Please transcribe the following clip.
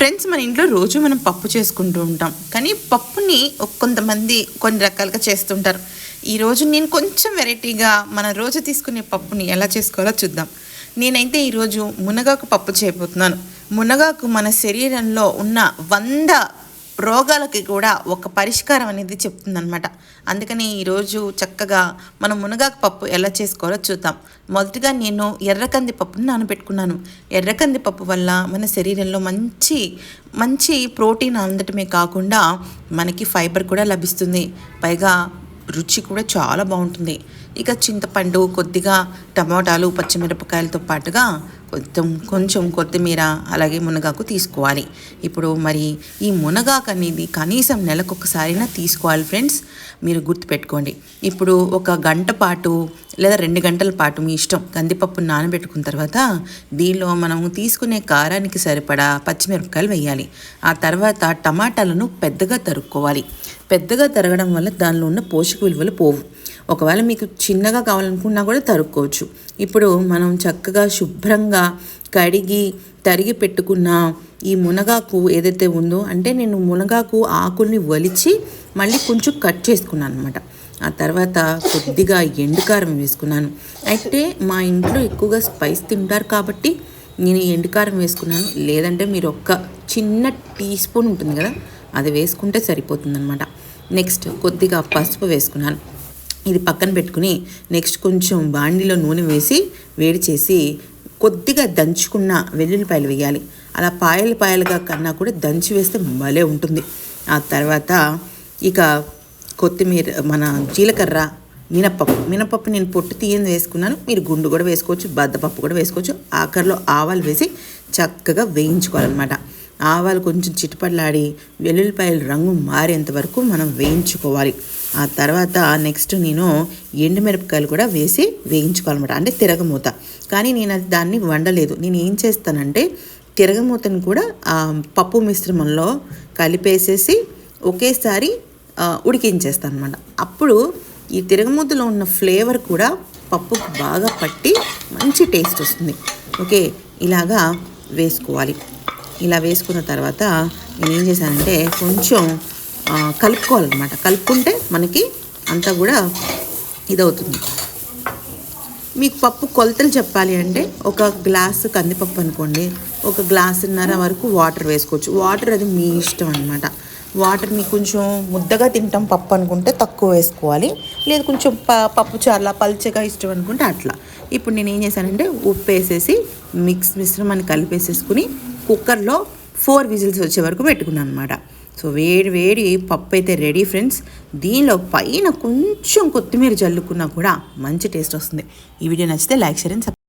Friends మన ఇంట్లో రోజు మనం పప్పు చేసుకుంటూ ఉంటాం. కానీ పప్పుని కొంతమంది కొన్ని రకాలుగా చేస్తుంటారు. ఈరోజు నేను కొంచెం వెరైటీగా మన రోజు తీసుకునే పప్పుని ఎలా చేసుకోవాలో చూద్దాం. నేనైతే ఈరోజు మునగాకు పప్పు చేయబోతున్నాను. మునగాకు మన శరీరంలో ఉన్న వంద రోగాలకి కూడా ఒక పరిష్కారం అనేది చెప్తుందనమాట అందుకని ఈరోజు చక్కగా మనం మునగాకు పప్పు ఎలా చేసుకోవాలో చూద్దాం. మొదటిగా నేను ఎర్రకంది పప్పును నానబెట్టుకున్నాను. ఎర్రకంది పప్పు వల్ల మన శరీరంలో మంచి మంచి ప్రోటీన్ అందటమే కాకుండా మనకి ఫైబర్ కూడా లభిస్తుంది. పైగా రుచి కూడా చాలా బాగుంటుంది. ఇక చింతపండు కొద్దిగా టమాటాలు పచ్చిమిరపకాయలతో పాటుగా కొంచెం కొంచెం కొత్తిమీర అలాగే మునగాకు తీసుకోవాలి. ఇప్పుడు మరి ఈ మునగాకు అనేది కనీసం నెలకొకసారైనా తీసుకోవాలి ఫ్రెండ్స్. మీరు గుర్తుపెట్టుకోండి. ఇప్పుడు ఒక గంట పాటు లేదా రెండు గంటల పాటు మీ ఇష్టం కందిపప్పును నానబెట్టుకున్న తర్వాత దీనిలో మనం తీసుకునే కారానికి సరిపడా పచ్చిమిరపకాయలు వేయాలి. ఆ తర్వాత టమాటాలను పెద్దగా తరుక్కోవాలి. పెద్దగా తరగడం వల్ల దానిలో ఉన్న పోషక విలువలు పోవు. ఒకవేళ మీకు చిన్నగా కావాలనుకున్నా కూడా తరుక్కోవచ్చు. ఇప్పుడు మనం చక్కగా శుభ్రంగా కడిగి తరిగి పెట్టుకున్న ఈ మునగాకు ఏదైతే ఉందో అంటే నేను మునగాకు ఆకుల్ని వలిచి మళ్ళీ కొంచెం కట్ చేసుకున్నాను అనమాట ఆ తర్వాత కొద్దిగా ఎండుకారం వేసుకున్నాను. అయితే మా ఇంట్లో ఎక్కువగా స్పైస్ తింటారు కాబట్టి నేను ఎండుకారం వేసుకున్నాను. లేదంటే మీరు ఒక్క చిన్న టీ స్పూన్ ఉంటుంది కదా అది వేసుకుంటే సరిపోతుందన్నమాట. నెక్స్ట్ కొద్దిగా పసుపు వేసుకున్నాను. ఇది పక్కన పెట్టుకుని నెక్స్ట్ కొంచెం బాండిలో నూనె వేసి వేడి చేసి కొద్దిగా దంచుకున్న వెల్లుల్లిపాయలు వేయాలి. అలా పాయలు పాయలుగా కన్నా కూడా దంచి వేస్తే భలే ఉంటుంది. ఆ తర్వాత ఇక కొత్తిమీర మన జీలకర్ర మినపప్పు. మినపప్పు నేను పొట్టు తీయని వేసుకున్నాను. మీరు గుండు కూడా వేసుకోవచ్చు బద్దపప్పు కూడా వేసుకోవచ్చు. ఆఖరిలో ఆవాలు వేసి చక్కగా వేయించుకోవాలన్నమాట. ఆవాలు కొంచెం చిటపట్లాడి వెల్లుల్లిపాయలు రంగు మారేంత వరకు మనం వేయించుకోవాలి. ఆ తర్వాత నెక్స్ట్ నేను ఎండుమిరపకాయలు కూడా వేసి వేయించుకోవాలన్నమాట. అంటే తిరగమూత. కానీ నేను అది దాన్ని వండలేదు. నేను ఏం చేస్తానంటే తిరగమూతను కూడా పప్పు మిశ్రమంలో కలిపేసేసి ఒకేసారి ఉడికించేస్తాను అనమాట అప్పుడు ఈ తిరగమూతలో ఉన్న ఫ్లేవర్ కూడా పప్పుకు బాగా పట్టి మంచి టేస్ట్ వస్తుంది. ఓకే ఇలాగా వేసుకోవాలి. ఇలా వేసుకున్న తర్వాత నేను ఏం చేశానంటే కొంచెం కలుపుకోవాలన్నమాట. కలుపుకుంటే మనకి అంతా కూడా ఇదవుతుంది. మీకు పప్పు కొలతలు చెప్పాలి అంటే ఒక గ్లాసు కందిపప్పు అనుకోండి ఒక గ్లాసున్నర వరకు వాటర్ వేసుకోవచ్చు. వాటర్ అది మీ ఇష్టం అనమాట వాటర్ని కొంచెం ముద్దగా తింటాం పప్పు అనుకుంటే తక్కువ వేసుకోవాలి. లేదు కొంచెం ప పప్పు చాలా పల్చగా ఇష్టం అనుకుంటే అట్లా. ఇప్పుడు నేను ఏం చేశానంటే ఉప్పు వేసేసి మిక్స్ మిశ్రమాన్ని కలిపేసేసుకుని కుక్కర్లో ఫోర్ విజిల్స్ వచ్చే వరకు పెట్టుకున్నాను అనమాట సో వేడి వేడి పప్పు అయితే రెడీ ఫ్రెండ్స్ దీనిలో పైన కొంచెం కొత్తిమీర జల్లుకున్నా కూడా మంచి టేస్ట్ వస్తుంది. ఈ వీడియో నచ్చితే లైక్ షేర్ అండ్